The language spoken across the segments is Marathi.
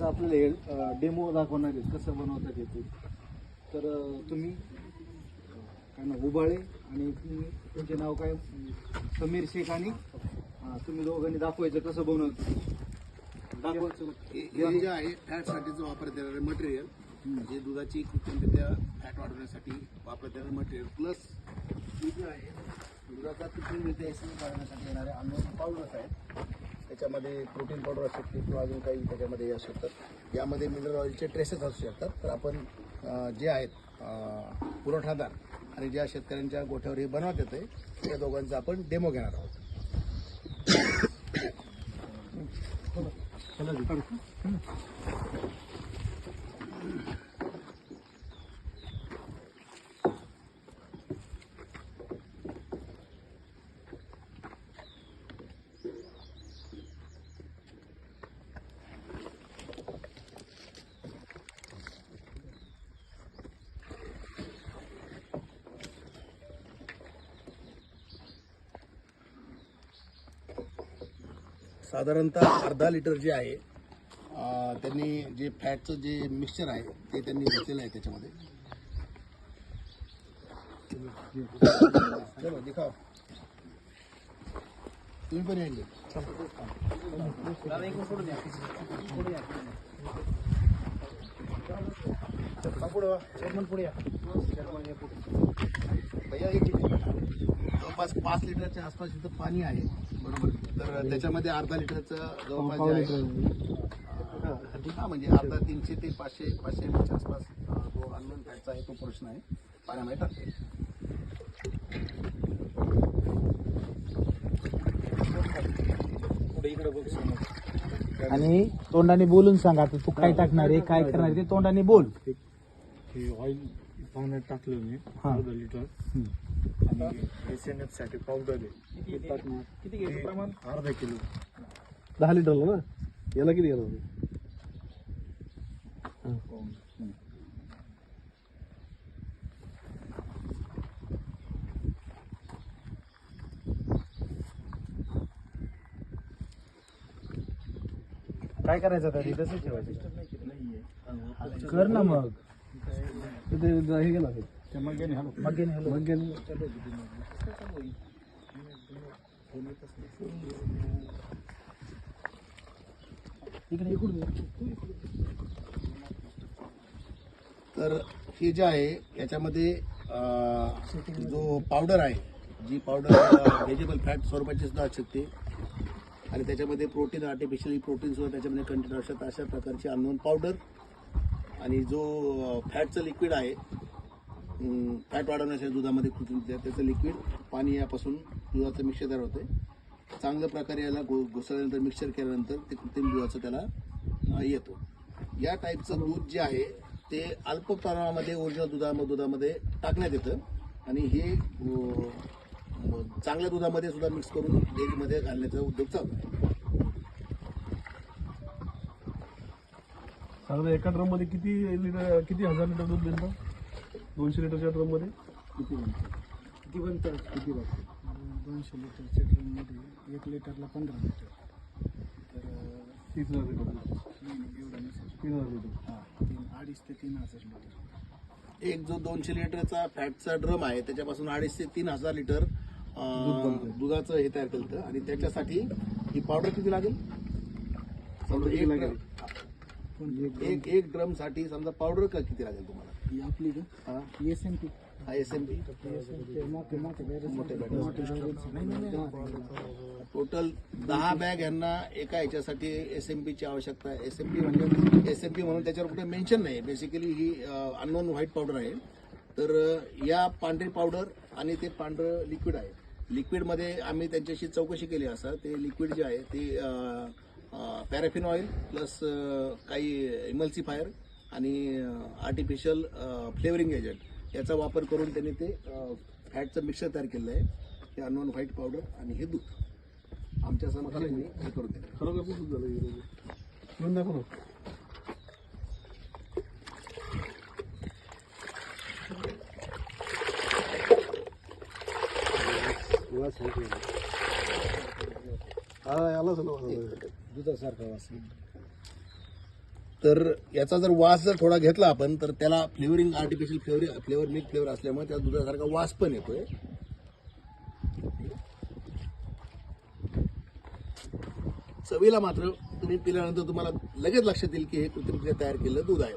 आपल्याला हे डेमो दाखवणार आहेत. कसं बनवतात येते तर तुम्ही काय ना उबाळे आणि तुम्ही तुमचे नाव काय? समीर शेख आणि तुम्ही दोघांनी दाखवायचं कसं बनवतं दाखवायचं. हे जे आहे फॅटसाठीचं वापरण्यात येणारे मटेरियल म्हणजे दुधाची कृत्रिमरित्या फॅट वाढवण्यासाठी वापरण्यात येणारे मटेरियल प्लस हे जे आहे दुधाचा कृत्रिमरित्या एसिड वाढवण्यासाठी येणारे अन्न पावडर्स आहेत. त्याच्यामध्ये प्रोटीन पावडर असू शकते किंवा अजून काही त्याच्यामध्ये असू शकतात. यामध्ये मिनरल ऑइलचे ट्रेसेस असू शकतात. तर आपण जे आहेत पुरवठादार आणि ज्या शेतकऱ्यांच्या गोठ्यावर हे बनवत येते त्या दोघांचा आपण डेमो घेणार आहोत. साधारणतः अर्धा लिटर जे आहे त्यांनी जे फॅटचं जे मिक्सचर आहे ते त्यांनी घेतलेलं आहे त्याच्यामध्ये. चलो तुम्ही पण येईल भैया एक जवळपास पाच लिटरच्या आसपास इथं पाणी आहे. बरोबर? तर त्याच्यामध्ये अर्धा लिटरचं जवळपास जे आहे हा. म्हणजे अर्धा तीनशे ते पाचशे पाचशे एम आसपास अं, जो अनलोन फॅटचा आहे तो पोर्शन आहे. पाण्यामध्ये टाकते इकडे बघ आणि तोंडाने बोलून सांग आता तू काय टाकणार आहे काय करणार आहे ते तोंडाने बोल. हे ऑइल पाण्यात टाकलं मी हा. अर्धा लिटर आणि एस एन एफसाठी पावडर आहे. किती घ्यायचं प्रमाण? अर्धा किलो. दहा लिटरला ना? याला किती येणार काय करायचं आता? तसं ठेवायचं कर ना मग. तर ते हे गेला मग्याने हॅलो. इकडे इकडून तर हे जे आहे याच्यामध्ये जो पावडर आहे जी पावडर व्हेजिबल फॅट स्वरूपाची सुद्धा असू शकते. आणि त्याच्यामध्ये प्रोटीन आर्टिफिशियली प्रोटीन सुद्धा त्याच्यामध्ये कंटेन असतात अशा प्रकारची अननोन पावडर आणि जो फॅटचं लिक्विड आहे फॅट वाढवण्यासाठी दुधामध्ये कृत्रिम त्याचं लिक्विड पाणी यापासून दुधाचं मिक्सर तयार होते. चांगल्या प्रकारे याला घो घुसळल्यानंतर मिक्सर केल्यानंतर ते कृत्रिम दुधाचं त्याला येतो. या टाईपचं दूध जे आहे ते अल्प प्रमाणामध्ये ओरिजिनल दुधा दुधामध्ये टाकण्यात येतं. आणि हे चांगल्या दुधामध्ये सुद्धा मिक्स करून डेअरीमध्ये घालण्याचा उद्योग चालू आहे. साधारण एका ड्रममध्ये किती लिटर किती हजार लिटर दूध देतं दोनशे लिटरच्या ड्रममध्ये किती बनतं? किती बनतं? किती बनतं? दोनशे लिटरच्या ड्रममध्ये एक लिटरला पंधरा लिटर. तर तीस हजार लिटर. नाही, एवढं नसेल तीन हजार लिटर. हां तीन अडीच ते तीन हजार लिटर. एक जो दोनशे लिटरचा फॅटचा ड्रम आहे त्याच्यापासून अडीच ते तीन हजार लिटर दुधाचं हे तयार केलं आणि त्याच्यासाठी ही पावडर किती लागेल? एक एक ड्रमसाठी समजा पावडर का किती लागेल तुम्हाला? ही आपली का? एस एम पी हा एस एम पी मोठे मोठे मोठे टोटल दहा बॅग यांना एका ह्याच्यासाठी एस एम पीची आवश्यकता आहे. एस एम पी म्हणजे एस एम पी म्हणून त्याच्यावर कुठे मेन्शन नाही. बेसिकली ही अननोन व्हाईट पावडर आहे. तर या पांढरी पावडर आणि ते पांढरं लिक्विड आहे. लिक्विडमध्ये आम्ही त्यांच्याशी चौकशी केली असं. ते लिक्विड जे आहे ते पॅराफिन ऑइल प्लस काही इमल्सिफायर आणि आर्टिफिशियल फ्लेवरिंग एजंट याचा वापर करून त्यांनी ते फॅटचं मिक्सर तयार केलेलं आहे. हे अननोन व्हाईट पावडर आणि हे दूध. आमच्या त्यांनी हे करून दिलं. खरोखर झालं हे. दाखव हा आलाच ना दुधासारखा वास तर याचा जर वास जर थोडा घेतला आपण तर त्याला flavouring artificial flavour flavour milk flavour असल्यामुळे त्या दुधासारखा वास पण येतोय. चवीला मात्र तुम्ही पिल्यानंतर तुम्हाला लगेच लक्षात येईल की हे कृत्रिमरित्या तयार केलेलं दूध आहे.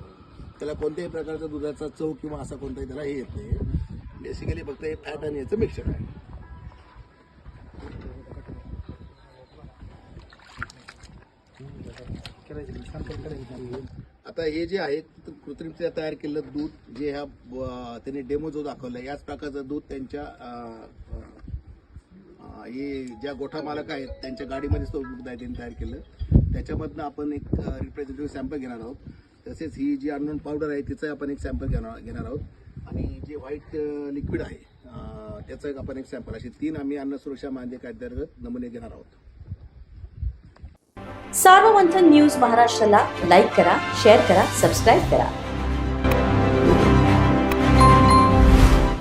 त्याला कोणत्याही प्रकारचा दुधाचा चव किंवा असा कोणताही त्याला हे येत नाही. बेसिकली फक्त हे फॅट आणि याचं मिक्सर आहे. आता हे जे आहे कृत्रिमरित्या तयार केलेलं दूध जे ह्या ब- त्यांनी डेमो जो दाखवला याच प्रकारचं दूध त्यांच्या हे ज्या गोठा मालक आहेत त्यांच्या गाडीमध्येच तो दूध आहे त्यांनी तयार केलं. त्याच्यामधनं आपण एक रिप्रेझेंटेटिव्ह सॅम्पल घेणार आहोत. तसेच ही जी अननोन पावडर आहे तिचं आपण एक सॅम्पल घेणार घेणार आहोत. आणि जे व्हाईट लिक्विड आहे त्याचं एक आपण एक सॅम्पल असे तीन आम्ही अन्न सुरक्षा मानदे कायद्यार्गत नमुने घेणार आहोत. सार्वमंथन न्यूज महाराष्ट्राला लाईक करा शेअर करा सबस्क्राईब करा.